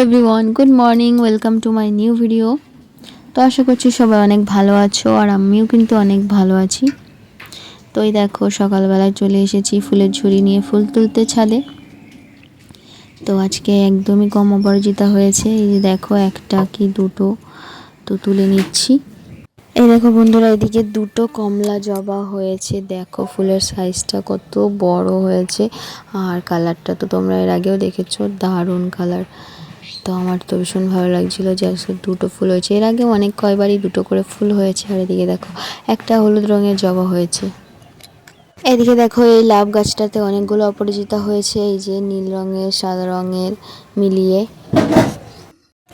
Everyone good morning welcome to my new video তো আশা করছি সবাই অনেক ভালো আছো আর আমিও কিন্তু অনেক ভালো আছি। তো এই দেখো, সকালবেলায় চলে এসেছি ফুলের ঝুড়ি নিয়ে ফুল তুলতে ছাদে। তো আজকে একদমই কম অপরাজিতা হয়েছে। এই যে দেখো, একটা কি দুটো, তো তুলে নিচ্ছি। এই দেখো বন্ধুরা, এদিকে দুটো কমলা জবা হয়েছে। দেখো ফুলের সাইজটা কত বড় হয়েছে। আর কালারটা তো তোমরা এর আগেও দেখেছ, দারুণ কালার তো আমার তো ভীষণ ভালো লাগছিল যে আজকে দুটো ফুল হয়েছে। এর আগে অনেক কয়বারই দুটো করে ফুল হয়েছে। আর এদিকে দেখো, একটা হলুদ রঙের জবা হয়েছে। এদিকে দেখো, এই লাভ গাছটাতে অনেকগুলো অপরিচিতা হয়েছে। এই যে নীল রঙের, সাদা রঙের মিলিয়ে।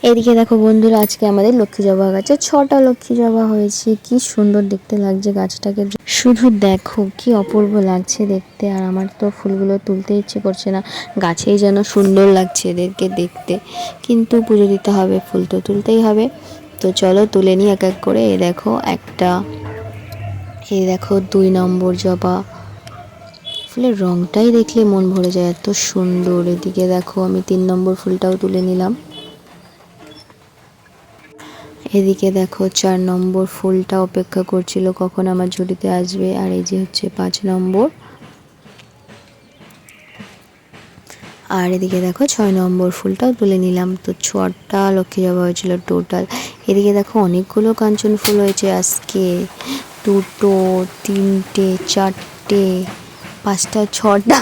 এদিকে দেখো বন্ধুরা, আজকে আমাদের লক্ষ্মী জবা গাছে ছটা লক্ষ্মী জবা হয়েছে। কি সুন্দর দেখতে লাগছে গাছটাকে। শুধু দেখো, কি অপূর্ব লাগছে দেখতে। আর আমার তো ফুলগুলো তুলতে ইচ্ছে করছে না, গাছেই যেন সুন্দর লাগছে এদেরকে দেখতে। কিন্তু পুজো দিতে হবে, ফুল তো তুলতেই হবে। তো চলো তুলে নিই এক এক করে। এ দেখো একটা, এ দেখো দুই নম্বর জবা। ফুলের রংটাই দেখলে মন ভরে যায়, এত সুন্দর। এদিকে দেখো আমি তিন নম্বর ফুলটাও তুলে নিলাম। এদিকে দেখো চার নম্বর ফুলটা অপেক্ষা করছিল কখন আমার ঝুড়িতে আসবে, আর এই যে হচ্ছে পাঁচ নম্বর। আর এদিকে দেখো ছয় নম্বর ফুলটাও তুলে নিলাম, তো ছটা লক্ষ্মী জবা হয়েছিল টোটাল এদিকে দেখো অনেকগুলো কাঞ্চন ফুল হয়েছে আজকে। দুটো, তিনটে, চারটে, পাঁচটা, ছটা।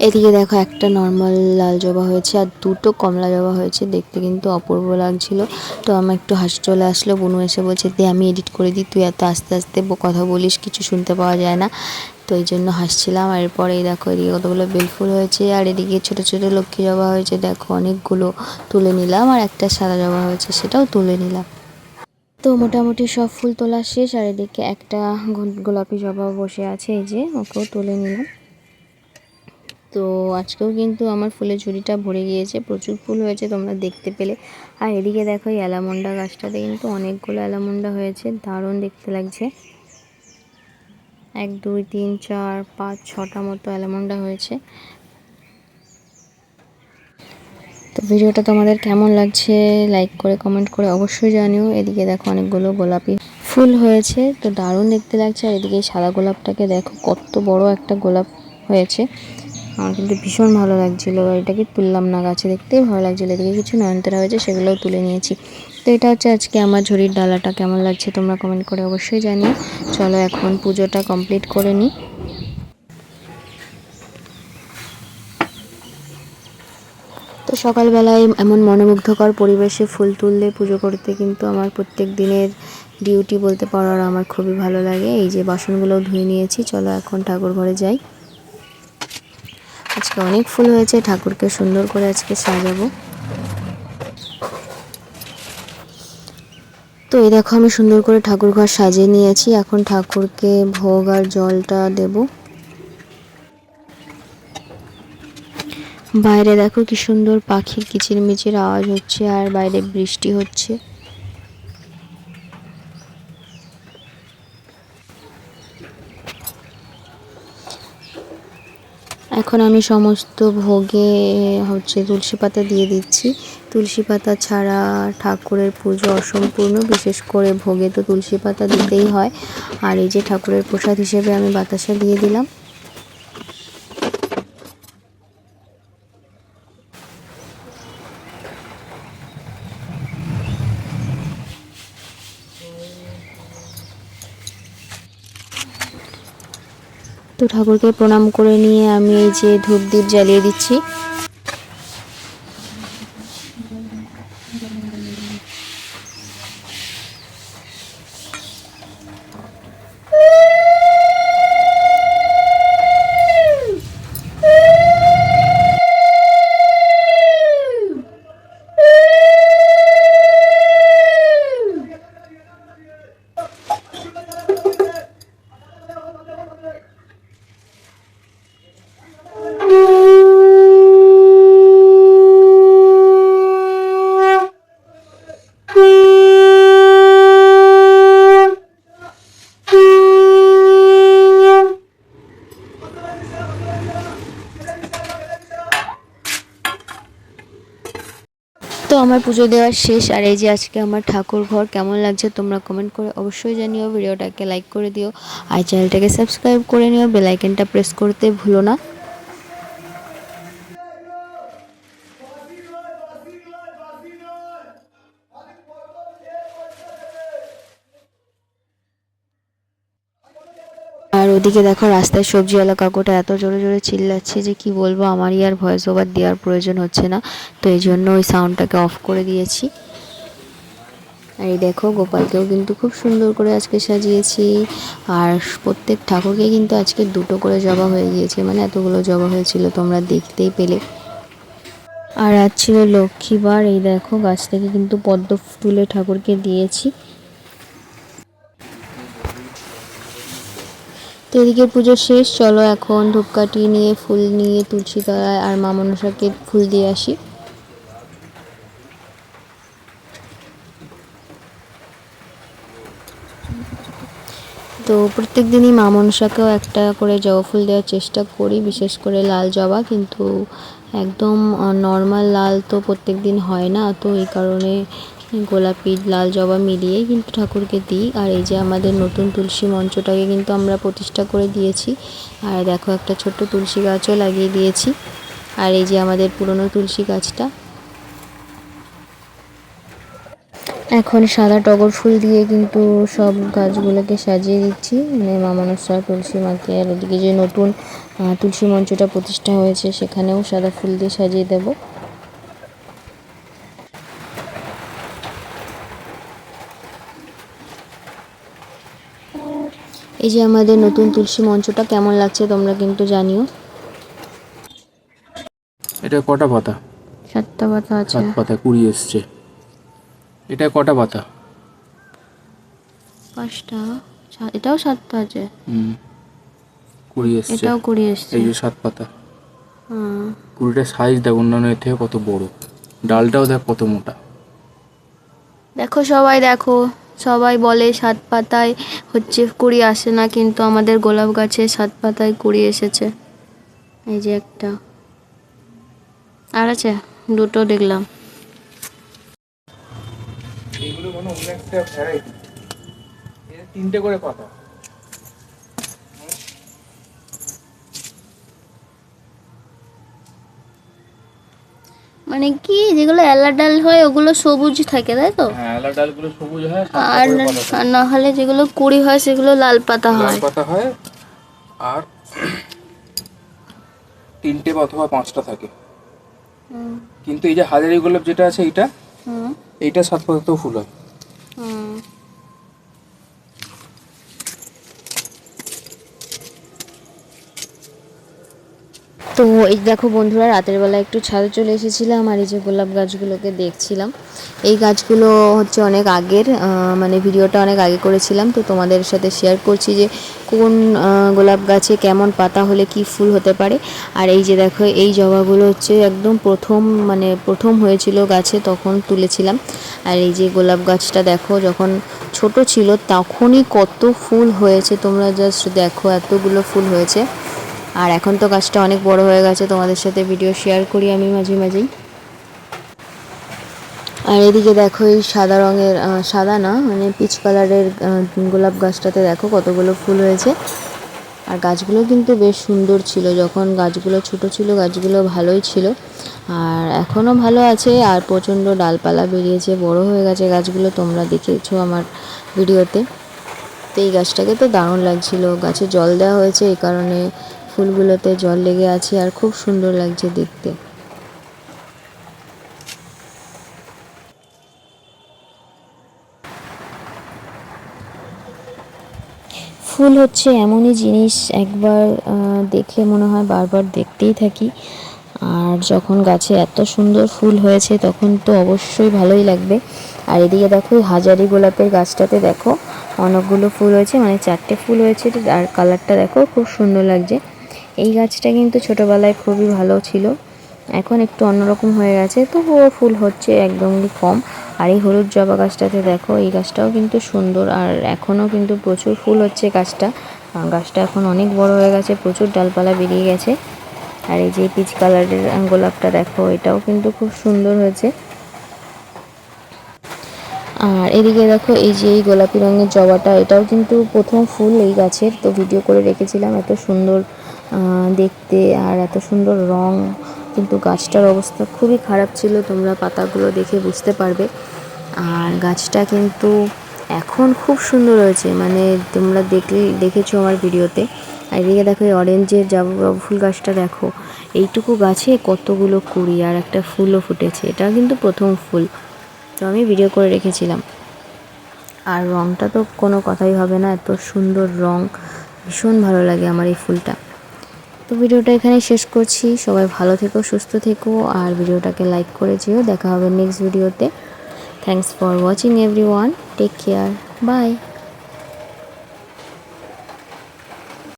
এদিকে দেখো একটা নর্মাল লাল জবা হয়েছে আর দুটো কমলা জবা হয়েছে। দেখতে কিন্তু অপূর্ব লাগছিল। তো আমার একটু হাসি চলে আসলো। বনু এসে বলছে, দে, আমি এডিট করে দিই। তুই এত আস্তে আস্তে কথা বলিস, কিছু শুনতে পাওয়া যায় না। তো এই জন্য হাসছিলাম। আর এরপরে এই দেখো, এদিকে কতগুলো বেলফুল হয়েছে আর এদিকে ছোটো ছোটো লক্ষ্মী জবা হয়েছে। দেখো, অনেকগুলো তুলে নিলাম আর একটা সাদা জবা হয়েছে, সেটাও তুলে নিলাম। তো মোটামুটি সব ফুল তোলা শেষ। আর এদিকে একটা গোলাপি জবা বসে আছে, এই যে ওকেও তুলে নিলাম। তো আজকেও কিন্তু আমার ফুলের ঝুড়িটা ভরে গিয়েছে। প্রচুর ফুল হয়েছে তোমরা দেখতে পেলে। আর এদিকে দেখো এই অ্যালামন্ডা গাছটাতে কিন্তু অনেকগুলো অ্যালামন্ডা হয়েছে। দারুণ দেখতে লাগছে। এক, দুই, তিন, চার, পাঁচ, ছটা মতো অ্যালামন্ডা হয়েছে। তো ভিডিওটা তোমাদের কেমন লাগছে লাইক করে, কমেন্ট করে অবশ্যই জানিও। এদিকে দেখো অনেকগুলো গোলাপি ফুল হয়েছে। তো দারুণ দেখতে লাগছে। আর এদিকে সাদা গোলাপটাকে দেখো, কত বড় একটা গোলাপ হয়েছে। আমার কিন্তু ভীষণ ভালো লাগছিল। এটাকে তুললাম না, গাছে দেখতেই ভালো লাগছিল। এদিকে কিছু নয়নতারা হয়েছে, সেগুলোও তুলে নিয়েছি। তো এটা হচ্ছে আজকে আমার ঝুড়ির ডালাটা, কেমন লাগছে তোমরা কমেন্ট করে অবশ্যই জানিও। চলো এখন পুজোটা কমপ্লিট করে নিই। তো সকালবেলায় এমন মনোমুগ্ধকর পরিবেশে ফুল তুললে পুজো করতে কিন্তু আমার প্রত্যেক দিনের ডিউটি বলতে পারার আমার খুবই ভালো লাগে। এই যে বাসনগুলো ধুয়ে নিয়েছি, চলো এখন ঠাকুর ঘরে যাই। আজকে অনেক ফুল হয়েছে, ঠাকুরকে সুন্দর করে আজকে সাজাবো। তো এই দেখো, আমি সুন্দর করে ঠাকুর ঘর সাজিয়ে নিয়েছি। এখন ঠাকুরকে ভোগ আর জলটা দেব। বাইরে দেখো কি সুন্দর পাখির কিচিরমিচির আওয়াজ হচ্ছে আর বাইরে বৃষ্টি হচ্ছে। এখন আমি সমস্ত ভোগে, হচ্ছে তুলসী পাতা দিয়ে দিচ্ছি। তুলসী পাতা ছাড়া ঠাকুরের পুজো অসম্পূর্ণ, বিশেষ করে ভোগে তো তুলসী পাতা দিতেই হয়। আর এই যে ঠাকুরের প্রসাদ হিসেবে আমি বাতাসা দিয়ে দিলাম। তো ঠাকুরকে প্রণাম করে নিয়ে আমি এই যে ধূপ দ্বীপ জ্বালিয়ে দিচ্ছি। তো আমার পুজো দেওয়ার শেষ, আর এই যে আজকে আমার ঠাকুর ঘর কেমন লাগছে তোমরা কমেন্ট করে অবশ্যই জানিও। ভিডিওটাকে লাইক করে দিও, আর চ্যানেলটাকে সাবস্ক্রাইব করে নিও বেলাইকেনটা প্রেস করতে ভুলো না। ওদিকে দেখো রাস্তায় সবজিওয়ালা কাকুটা এত জোরে জোরে চিল্লাচ্ছে যে কি বলব, আমারই আর ভয়েস ওভার দেওয়ার প্রয়োজন হচ্ছে না। তো এই জন্য ওই সাউন্ডটাকে অফ করে দিয়েছি। আর এই দেখো, গোপালকেও কিন্তু খুব সুন্দর করে আজকে সাজিয়েছি। আর প্রত্যেক ঠাকুরকে কিন্তু আজকে দুটো করে জবা হয়ে গিয়েছে মানে এতগুলো জবা হয়েছিল, তোমরা দেখতেই পেলে। আর আজ ছিল লক্ষ্মীবার, এই দেখো, গাছ থেকে কিন্তু পদ্ম তুলে ঠাকুরকে দিয়েছি। তো এদিকে পুজো শেষ, চলো এখন ধূপকাঠি নিয়ে, ফুল নিয়ে, তুলসী তলায় আর মা মনসাকে ফুল দিয়ে আসি। তো প্রত্যেক দিনই মা মনসাকেও একটা করে জবা ফুল দেওয়ার চেষ্টা করি, বিশেষ করে লাল জবা, কিন্তু একদম নর্মাল লাল তো প্রত্যেক দিন হয় না, তো এই কারণে গোলাপি, লাল জবা মিলিয়েই কিন্তু ঠাকুরকে দিই। আর এই যে আমাদের নতুন তুলসী মঞ্চটাকে কিন্তু আমরা প্রতিষ্ঠা করে দিয়েছি। আর দেখো একটা ছোট্ট তুলসী গাছও লাগিয়ে দিয়েছি। আর এই যে আমাদের পুরনো তুলসী গাছটা। এখন সাদা টগর ফুল দিয়ে কিন্তু সব গাছগুলোকে সাজিয়ে দিচ্ছি। মানে মা মনসা তুলসী মাকে আর ওদিকে যে নতুন তুলসী মঞ্চটা প্রতিষ্ঠা হয়েছে, সেখানেও সাদা ফুল দিয়ে সাজিয়ে দেবো। এই যে আমাদের নতুন তুলসী মঞ্চটা কেমন লাগছে তোমরা কিন্তু জানিও। এটা কটা পাতা? সাতটা পাতা আছে। সাত পাতা কুড়ি এসছে। এটা কটা পাতা? পাঁচটা। এটাও সাতটা আছে। হুম। কুড়ি এসছে। এটাও কুড়ি এসছে। এই যে সাত পাতা। হুম। কুড়িটা সাইজ দেখ অন্যান্য এর থেকে কত বড়। ডালটাও দেখ কত মোটা। দেখো সবাই দেখো। সবাই বলে সাত পাতায় হচ্ছে কুড়ি আসে না, কিন্তু আমাদের গোলাপ গাছে সাত পাতায় কুড়ি এসেছে। এই যে একটা। আর আছে? দুটো দেখলাম। এগুলো কোনো একটা ভ্যারাইটি তিনটে করে পাতা। মানে কি যেগুলো এলা ডাল হয় ওগুলো সবুজ থাকে তাই তো? হ্যাঁ আলা ডালগুলো সবুজ হয় আর না- আর না হলে যেগুলো কুড়ি হয় সেগুলো লাল পাতা লাল হয় পাতা হয় আর তিনটে অথবা পাঁচটা থাকে। হুম, কিন্তু এই যে হাজারি গোলাপ যেটা আছে এটা হুম, এইটা সাত পাতাতেও ফুল হয়। তো এই দেখো বন্ধুরা, রাতের বেলা একটু ছাদে চলে এসেছিলাম আর এই যে গোলাপ গাছগুলোকে দেখছিলাম। এই গাছগুলো হচ্ছে অনেক আগের মানে ভিডিওটা অনেক আগে করেছিলাম, তো তোমাদের সাথে শেয়ার করছি যে কোন গোলাপ গাছে কেমন পাতা হলে কি ফুল হতে পারে। আর এই যে দেখো, এই জবাগুলো হচ্ছে একদম প্রথম মানে প্রথম হয়েছিল গাছে তখন তুলেছিলাম। আর এই যে গোলাপ গাছটা দেখো, যখন ছোট ছিল তখনই কত ফুল হয়েছে, তোমরা জাস্ট দেখো, এতগুলো ফুল হয়েছে। আর এখন তো গাছটা অনেক বড় হয়ে গেছে, তোমাদের সাথে ভিডিও শেয়ার করি আমি মাঝে মাঝেই। আর এদিকে দেখো এই সাদা রঙের সাদা না মানে পিচ কালারের গোলাপ গাছটাতে দেখো কতগুলো ফুল হয়েছে। আর গাছগুলো কিন্তু বেশ সুন্দর ছিল, যখন গাছগুলো ছোট ছিল, গাছগুলো ভালোই ছিল। আর এখনও ভালো আছে, আর প্রচণ্ড ডালপালা বেরিয়েছে, বড় হয়ে গেছে গাছগুলো, তোমরা দেখেছ আমার ভিডিওতে তো এই গাছটাকে তো দারুণ লাগছিল, গাছে জল দেওয়া হয়েছে, এই কারণে ফুলগুলোতে জল লেগে আছে আর খুব সুন্দর লাগছে দেখতে। ফুল হচ্ছে এমনই জিনিস, একবার দেখলে মনে হয় বারবার দেখতেই থাকি। আর যখন গাছে এত সুন্দর ফুল হয়েছে, তখন তো অবশ্যই ভালোই লাগবে। আর এদিকে দেখো হাজারি গোলাপের গাছটাতে দেখো, অনেকগুলো ফুল হয়েছে মানে চারটে ফুল হয়েছে, আর কালারটা দেখো, খুব সুন্দর লাগছে। এই গাছটা কিন্তু ছোটোবেলায় খুবই ভালো ছিল। এখন একটু অন্যরকম হয়ে গেছে, তবুও ফুল হচ্ছে একদমই কম। আর এই হলুদ জবা গাছটাতে দেখো, এই গাছটাও কিন্তু সুন্দর। আর এখনও কিন্তু প্রচুর ফুল হচ্ছে গাছটা। গাছটা এখন অনেক বড় হয়ে গেছে, প্রচুর ডালপালা বেরিয়ে গেছে। আর এই যে পিচ কালারের গোলাপটা দেখো, এটাও কিন্তু খুব সুন্দর হয়েছে। আর এদিকে দেখো, এই যে এই গোলাপি রঙের জবাটা, এটাও কিন্তু প্রথম ফুল এই গাছের। তো ভিডিও করে রেখেছিলাম, এত সুন্দর দেখতে আর এত সুন্দর রং। কিন্তু গাছটার অবস্থা খুবই খারাপ ছিল, তোমরা পাতাগুলো দেখে বুঝতে পারবে। আর গাছটা কিন্তু এখন খুব সুন্দর হয়েছে মানে তোমরা দেখলে, দেখেছ আমার ভিডিওতে। আর এদিকে দেখো এই অরেঞ্জের জবা ফুল গাছটা, দেখো। এইটুকু গাছে কতগুলো কুড়ি আর একটা ফুলও ফুটেছে এটা কিন্তু প্রথম ফুল। তো আমি ভিডিও করে রেখেছিলাম। আর রঙটা তো কোনো কথাই হবে না, এত সুন্দর রং। ভীষণ ভালো লাগে আমার এই ফুলটা। তো ভিডিওটা এখানে শেষ করছি। সবাই ভালো থেকো, সুস্থ থেকো, আর ভিডিওটাকে লাইক করে যেও। দেখা হবে নেক্সট ভিডিওতে thanks for watching everyone take care bye